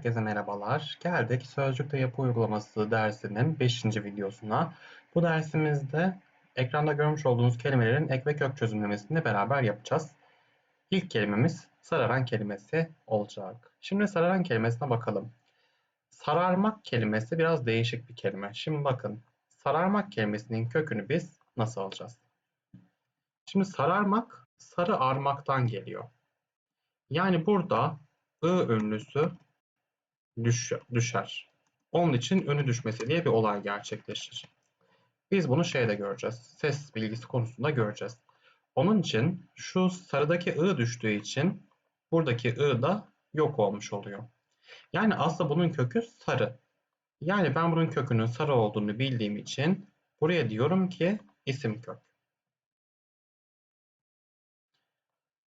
herkese merhabalar. Geldik Sözcükte Yapı Uygulaması dersinin 5. videosuna. Bu dersimizde ekranda görmüş olduğunuz kelimelerin ek ve kök çözümlemesini beraber yapacağız. İlk kelimemiz sararan kelimesi olacak. Şimdi sararan kelimesine bakalım. Sararmak kelimesi biraz değişik bir kelime. Şimdi bakın, sararmak kelimesinin kökünü biz nasıl alacağız? Şimdi sararmak, sarı armaktan geliyor. Yani burada I ünlüsü düşer. Onun için önü düşmesi diye bir olay gerçekleşir. Biz bunu şeyde göreceğiz. Ses bilgisi konusunda göreceğiz. Onun için şu sarıdaki I düştüğü için buradaki I da yok olmuş oluyor. Yani aslında bunun kökü sarı. Yani ben bunun kökünün sarı olduğunu bildiğim için buraya diyorum ki isim kök.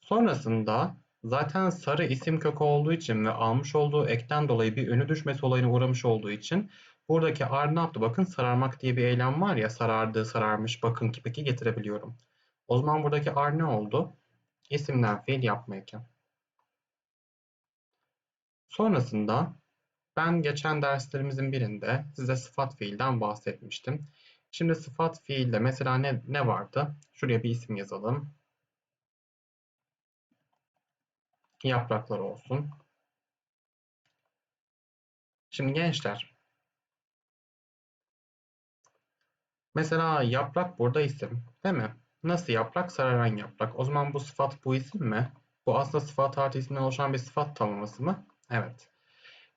Sonrasında Zaten sarı isim kökü olduğu için ve almış olduğu ekten dolayı bir önü düşmesi olayına uğramış olduğu için buradaki ar ne yaptı? Bakın sararmak diye bir eylem var ya sarardı, sararmış, bakın ki peki getirebiliyorum. O zaman buradaki ar ne oldu? İsimden fiil yapma eki. Sonrasında ben geçen derslerimizin birinde size sıfat fiilden bahsetmiştim. Şimdi sıfat fiilde mesela ne, ne vardı? Şuraya bir isim yazalım. Yaprakları olsun. Şimdi gençler. Mesela yaprak burada isim. Değil mi? Nasıl yaprak? Sararan yaprak. O zaman bu sıfat bu isim mi? Bu aslında sıfat artı isimden oluşan bir sıfat tamlaması mı? Evet.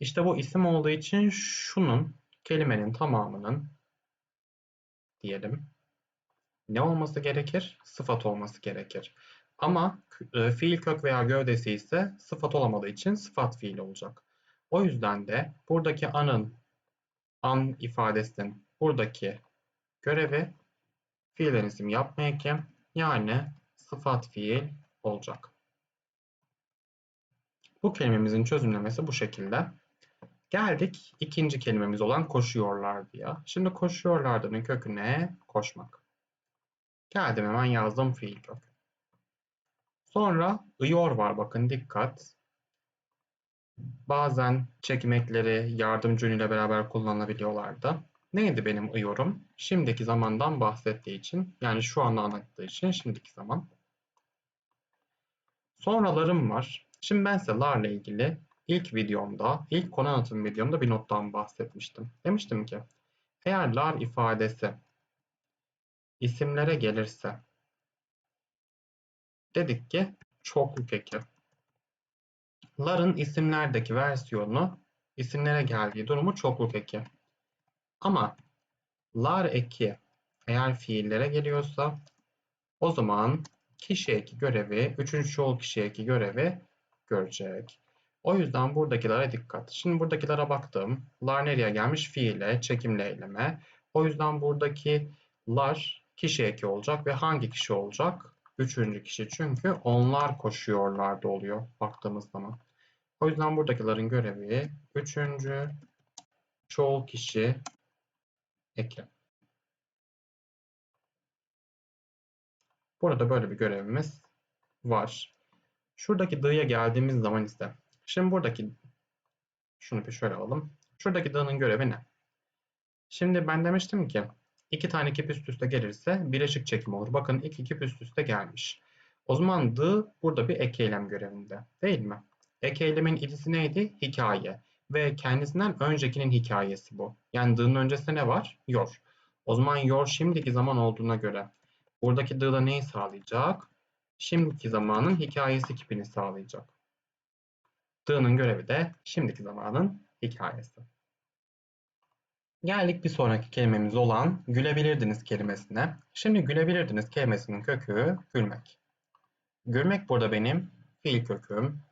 İşte bu isim olduğu için şunun kelimenin tamamının diyelim ne olması gerekir? Sıfat olması gerekir. Ama e, fiil kök veya gövdesi ise sıfat olamadığı için sıfat fiil olacak. O yüzden de buradaki anın an ifadesinin buradaki görevi fiilden isim yapma eki yani sıfat fiil olacak. Bu kelimemizin çözümlemesi bu şekilde. Geldik ikinci kelimemiz olan koşuyorlar diye. Şimdi koşuyorlardanın kökü ne? Koşmak. Geldim hemen yazdım fiil kök. Sonra ıyor var bakın dikkat. Bazen çekmekleri yardımcı ünlüyle beraber kullanılabiliyorlardı. Neydi benim ıyorum? Şimdiki zamandan bahsettiği için yani şu anda anlattığı için şimdiki zaman. Sonralarım var. Şimdi ben size larla ilgili ilk videomda, ilk konu anlatım videomda bir nottan bahsetmiştim. Demiştim ki eğer lar ifadesi isimlere gelirse Dedik ki çokluk eki. Lar'ın isimlerdeki versiyonu isimlere geldiği durumu çokluk eki. Ama lar eki eğer fiillere geliyorsa o zaman kişi eki görevi, üçüncü çoğul kişi eki görevi görecek. O yüzden buradakilere dikkat. Şimdi buradakilere baktım. Lar nereye gelmiş? Fiile, çekimle eyleme. O yüzden buradaki lar kişi eki olacak ve hangi kişi olacak? Üçüncü kişi çünkü onlar koşuyorlar da oluyor baktığımız zaman. O yüzden buradakilerin görevi üçüncü çoğul kişi eki. Burada böyle bir görevimiz var. Şuradaki D'ya geldiğimiz zaman ise şimdi buradaki şunu bir şöyle alalım. Şuradaki D'nın görevi ne? Şimdi ben demiştim ki İki tane kip üst üste gelirse bileşik çekim olur. Bakın iki kip üst üste gelmiş. O zaman the burada bir ek eylem görevinde. Değil mi? Ek eylemin idisi neydi? Hikaye. Ve kendisinden öncekinin hikayesi bu. Yani the'nın öncesinde ne var? Your. O zaman your şimdiki zaman olduğuna göre buradaki the'da neyi sağlayacak? Şimdiki zamanın hikayesi kipini sağlayacak. The'nın görevi de şimdiki zamanın hikayesi. Geldik bir sonraki kelimemiz olan gülebilirdiniz kelimesine. Şimdi gülebilirdiniz kelimesinin kökü gülmek. Gülmek burada benim fiil köküm.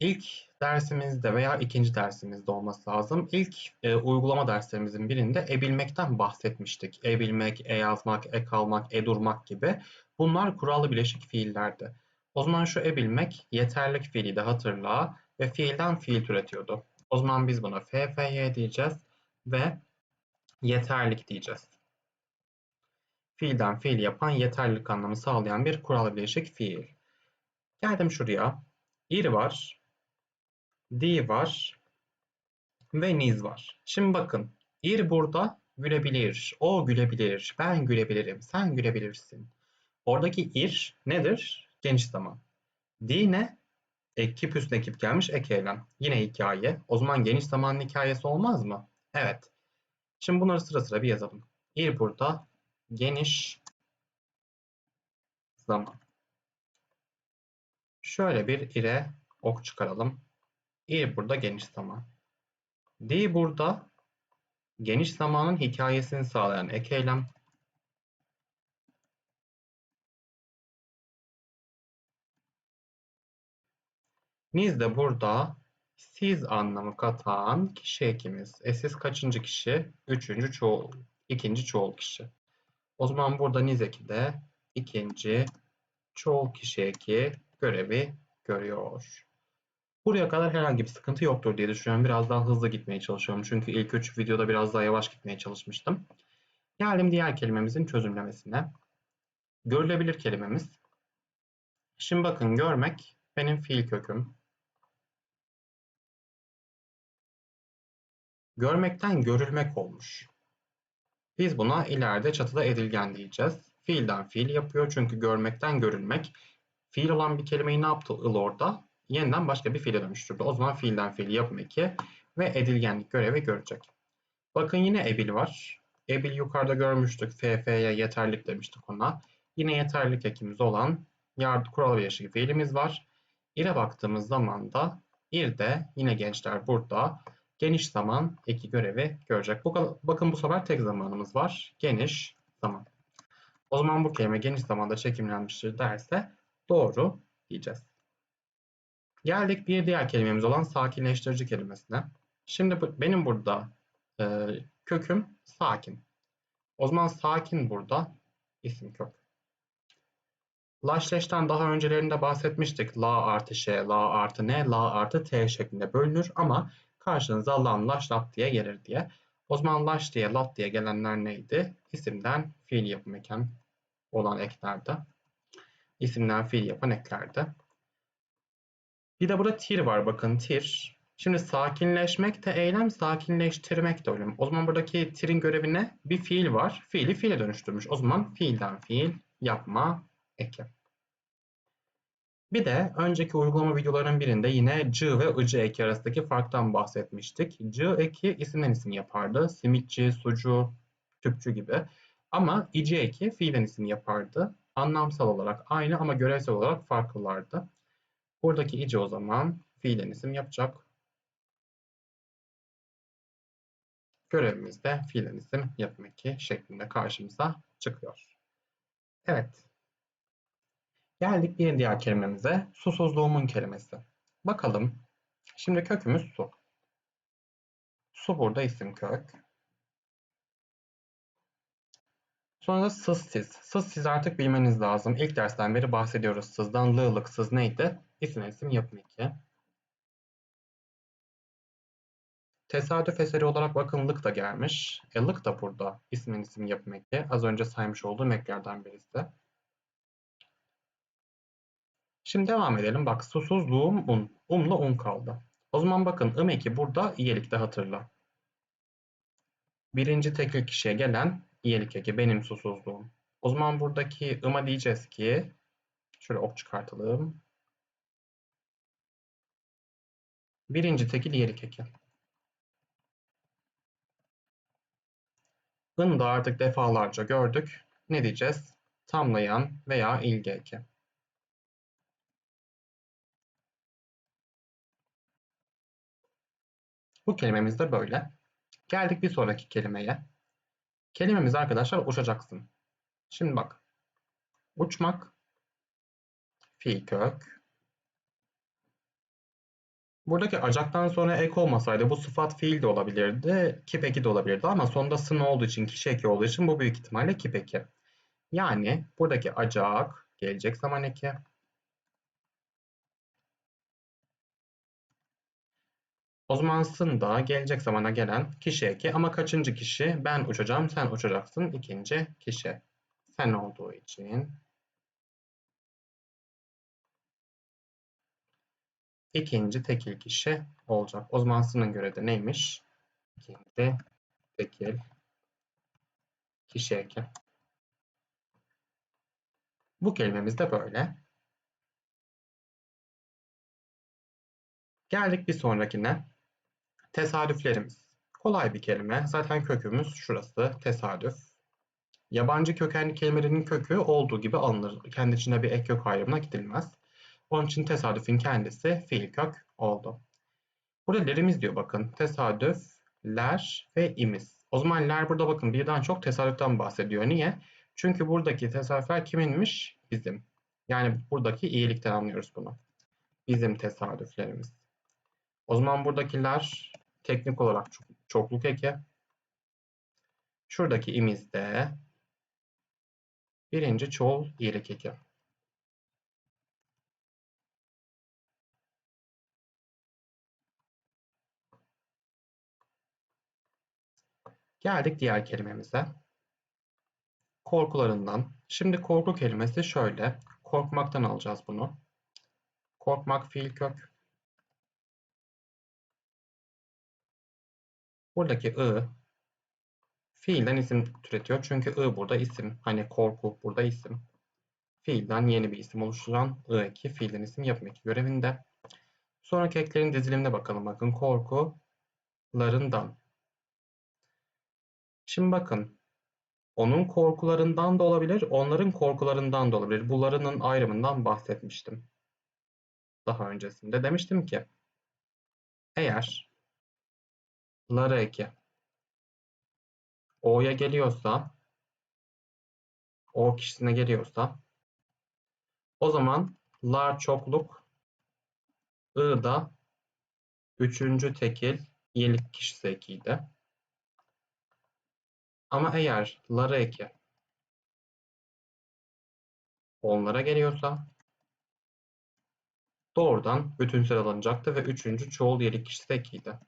İlk dersimizde veya ikinci dersimizde olması lazım. İlk e, uygulama derslerimizin birinde ebilmekten bahsetmiştik. Ebilmek, e yazmak, e kalmak, e durmak gibi. Bunlar kurallı bileşik fiillerdi. O zaman şu ebilmek yeterlik fiili de hatırla ve fiilden fiil türetiyordu. O zaman biz buna FFY diyeceğiz ve yeterlik diyeceğiz. Fiilden fiil yapan yeterlilik anlamı sağlayan bir kural bileşik fiil. Geldim şuraya. İr var. di var ve niz var. Şimdi bakın ir burada gülebilir, o gülebilir, ben gülebilirim, sen gülebilirsin. Oradaki ir nedir? Geniş zaman. Di ne? Ekip üstüne ekip gelmiş ek eylem. Yine hikaye. O zaman geniş zamanın hikayesi olmaz mı? Evet. Şimdi bunları sıra sıra bir yazalım. Ir burada geniş zaman. Şöyle bir ire ok çıkaralım. Ir burada geniş zaman. Di burada geniş zamanın hikayesini sağlayan ek eylem. Niz de burada siz anlamı katan kişi ekimiz. E siz kaçıncı kişi? Üçüncü çoğul, ikinci çoğul kişi. O zaman burada niz de ikinci çoğul kişi eki görevi görüyor. Buraya kadar herhangi bir sıkıntı yoktur diye düşünüyorum. Biraz daha hızlı gitmeye çalışıyorum. Çünkü ilk üç videoda biraz daha yavaş gitmeye çalışmıştım. Geldim diğer kelimemizin çözümlemesine. Görülebilir kelimemiz. Şimdi bakın görmek benim fiil köküm. Görmekten görülmek olmuş. Biz buna ileride çatıda edilgen diyeceğiz. Fiilden fiil yapıyor çünkü görmekten görülmek. Fiil olan bir kelimeyi ne yaptı il orada? Yeniden başka bir fiile dönüştürdü. O zaman fiilden fiil yapım eki ve edilgenlik görevi görecek. Bakın yine ebil var. Ebil yukarıda görmüştük. FF'ye yeterlik demiştik ona. Yine yeterlik ekimiz olan yard kural birleşik fiilimiz var. İre baktığımız zaman da irde yine gençler burada geniş zaman eki görevi görecek. Bu, bakın bu sefer tek zamanımız var. Geniş zaman. O zaman bu kelime geniş zamanda çekimlenmiştir derse doğru diyeceğiz. Geldik bir diğer kelimemiz olan sakinleştirici kelimesine. Şimdi bu, benim burada e, köküm sakin. O zaman sakin burada isim kök. Laşleş'ten daha öncelerinde bahsetmiştik. La artı ş, la artı ne, la artı t şeklinde bölünür ama karşınıza lan, lat diye gelir diye. O zaman laş diye, lat diye gelenler neydi? İsimden fiil yapım eken olan eklerde. İsimden fiil yapan eklerde. Bir de burada tir var bakın tir. Şimdi sakinleşmek de eylem, sakinleştirmek de eylem. O zaman buradaki tirin görevi ne? Bir fiil var. Fiili fiile dönüştürmüş. O zaman fiilden fiil yapma eki. Bir de önceki uygulama videoların birinde yine c ve ıcı eki arasındaki farktan bahsetmiştik. c eki isimden isim yapardı. Simitçi, sucu, tüpçü gibi. Ama ici eki fiilden isim yapardı. Anlamsal olarak aynı ama görevsel olarak farklılardı. Buradaki ici o zaman fiilen isim yapacak. Görevimiz de fiilen isim yapmak şeklinde karşımıza çıkıyor. Evet. Geldik bir diğer kelimemize. Susuzluğumun kelimesi. Bakalım. Şimdi kökümüz su. Su burada isim kök. Sonra da sız siz. Sız siz artık bilmeniz lazım. İlk dersten beri bahsediyoruz sızdan. Lığlık sız neydi? İsim isim yapım eki. Tesadüf eseri olarak bakın lık da gelmiş. E lık da burada. İsmin isim yapım eki. Az önce saymış olduğum eklerden birisi. Şimdi devam edelim. Bak susuzluğum un. Umla un kaldı. O zaman bakın ım eki burada iyelikte hatırla. Birinci tekil kişiye gelen iyelik eki benim susuzluğum. O zaman buradaki ıma diyeceğiz ki şöyle ok çıkartalım. Birinci tekil iyelik eki. Bunu da artık defalarca gördük. Ne diyeceğiz? Tamlayan veya ilgi eki. Bu kelimemiz de böyle. Geldik bir sonraki kelimeye. Kelimemiz arkadaşlar uçacaksın. Şimdi bak. Uçmak fiil kök. Buradaki acaktan sonra ek olmasaydı bu sıfat fiil de olabilirdi, kip eki de olabilirdi ama sonunda sın olduğu için, kişi eki olduğu için bu büyük ihtimalle kip eki. Yani buradaki acak gelecek zaman eki. O zaman sında gelecek zamana gelen kişi eki ama kaçıncı kişi? Ben uçacağım, sen uçacaksın. ikinci kişi. Sen olduğu için. ikinci tekil kişi olacak. O zaman sının göre de neymiş? İkinci tekil kişi eki. Bu kelimemiz de böyle. Geldik bir sonrakine. Tesadüflerimiz. Kolay bir kelime. Zaten kökümüz şurası. Tesadüf. Yabancı kökenli kelimelerin kökü olduğu gibi alınır. Kendi içinde bir ek kök ayrımına gidilmez. Onun için tesadüfün kendisi fiil kök oldu. Burada lerimiz diyor bakın. Tesadüf, ler ve imiz. O zaman ler burada bakın birden çok tesadüften bahsediyor. Niye? Çünkü buradaki tesadüfler kiminmiş? Bizim. Yani buradaki iyilikten anlıyoruz bunu. Bizim tesadüflerimiz. O zaman buradakiler teknik olarak çokluk eki. Şuradaki imiz de birinci çoğul iyilik eki. Geldik diğer kelimemize. Korkularından. Şimdi korku kelimesi şöyle. Korkmaktan alacağız bunu. Korkmak fiil kök. Buradaki ı fiilden isim türetiyor. Çünkü ı burada isim. Hani korku burada isim. Fiilden yeni bir isim oluşturan ı eki fiilden isim yapım eki görevinde. Sonraki eklerin dizilimine bakalım. Bakın korkularından. Şimdi bakın. Onun korkularından da olabilir, onların korkularından da olabilir. Bularının ayrımından bahsetmiştim. Daha öncesinde demiştim ki eğer lara eki o'ya geliyorsa o kişisine geliyorsa o zaman lar çokluk I da üçüncü tekil iyilik kişisi ekiydi. Ama eğer lara eki onlara geliyorsa doğrudan bütünsel alınacaktı ve üçüncü çoğul yelik kişisi ekiydi.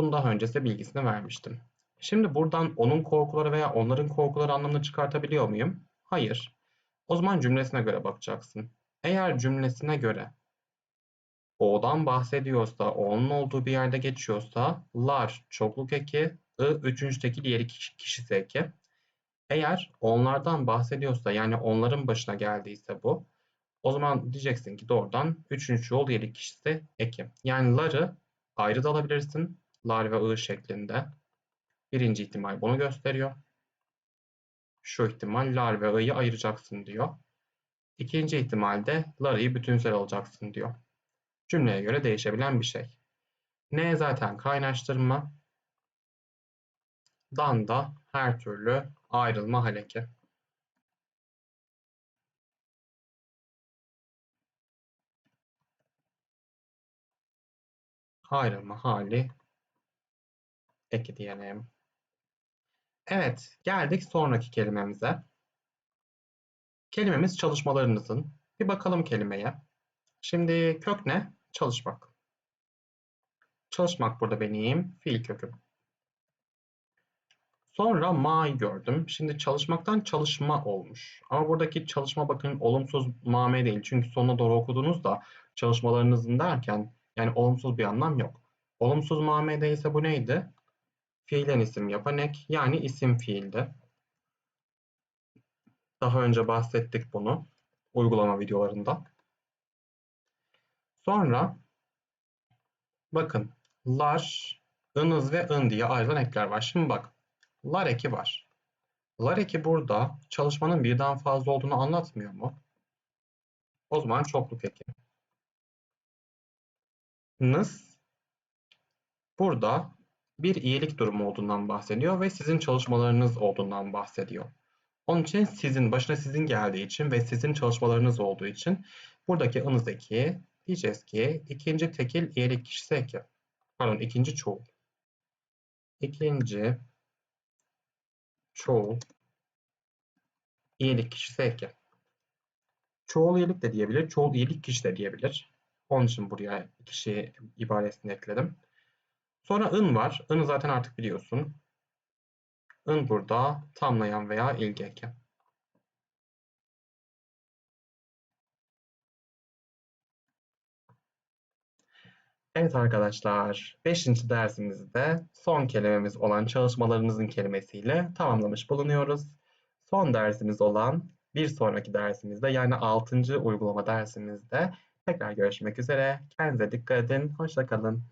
Bunu daha önce size bilgisini vermiştim. Şimdi buradan onun korkuları veya onların korkuları anlamını çıkartabiliyor muyum? Hayır. O zaman cümlesine göre bakacaksın. Eğer cümlesine göre O'dan bahsediyorsa, O'nun olduğu bir yerde geçiyorsa lar çokluk eki, I üçüncü tekil diğer kişisi eki. Eğer onlardan bahsediyorsa yani onların başına geldiyse bu o zaman diyeceksin ki doğrudan üçüncü yol diğer kişisi eki. Yani lar'ı ayrı da alabilirsin. Lar ve I şeklinde. Birinci ihtimal bunu gösteriyor. Şu ihtimal lar ve i'yi ayıracaksın diyor. İkinci ihtimalde lar'ı bütünsel alacaksın diyor. Cümleye göre değişebilen bir şey. Ne zaten kaynaştırma. Dan da her türlü ayrılma haleki. Ayrılma hali eki diyelim. Evet, geldik sonraki kelimemize. Kelimemiz çalışmalarınızın. Bir bakalım kelimeye. Şimdi kök ne? Çalışmak. Çalışmak burada benim fiil köküm. Sonra ma'yı gördüm. Şimdi çalışmaktan çalışma olmuş. Ama buradaki çalışma bakın olumsuz mame değil. Çünkü sonuna doğru okuduğunuzda çalışmalarınızın derken yani olumsuz bir anlam yok. Olumsuz mame değilse bu neydi? Fiilen isim yapan ek yani isim fiildi. Daha önce bahsettik bunu uygulama videolarında. Sonra bakın lar, ınız ve ın diye ayrılan ekler var. Şimdi bak lar eki var. Lar eki burada çalışmanın birden fazla olduğunu anlatmıyor mu? O zaman çokluk eki. Nız burada bir iyilik durumu olduğundan bahsediyor ve sizin çalışmalarınız olduğundan bahsediyor. Onun için sizin, başına sizin geldiği için ve sizin çalışmalarınız olduğu için buradaki ınız eki diyeceğiz ki ikinci tekil iyilik kişisi eki. Pardon ikinci çoğul. İkinci çoğul iyilik kişisi eki. Çoğul iyilik de diyebilir, çoğul iyilik kişi de diyebilir. Onun için buraya kişi ibaresini ekledim. Sonra ın var. I'nı zaten artık biliyorsun. ın burada tamlayan veya ilgi eki. Evet arkadaşlar, 5. dersimizde son kelimemiz olan çalışmalarınızın kelimesiyle tamamlamış bulunuyoruz. Son dersimiz olan bir sonraki dersimizde yani 6. uygulama dersimizde tekrar görüşmek üzere. Kendinize dikkat edin, hoşça kalın.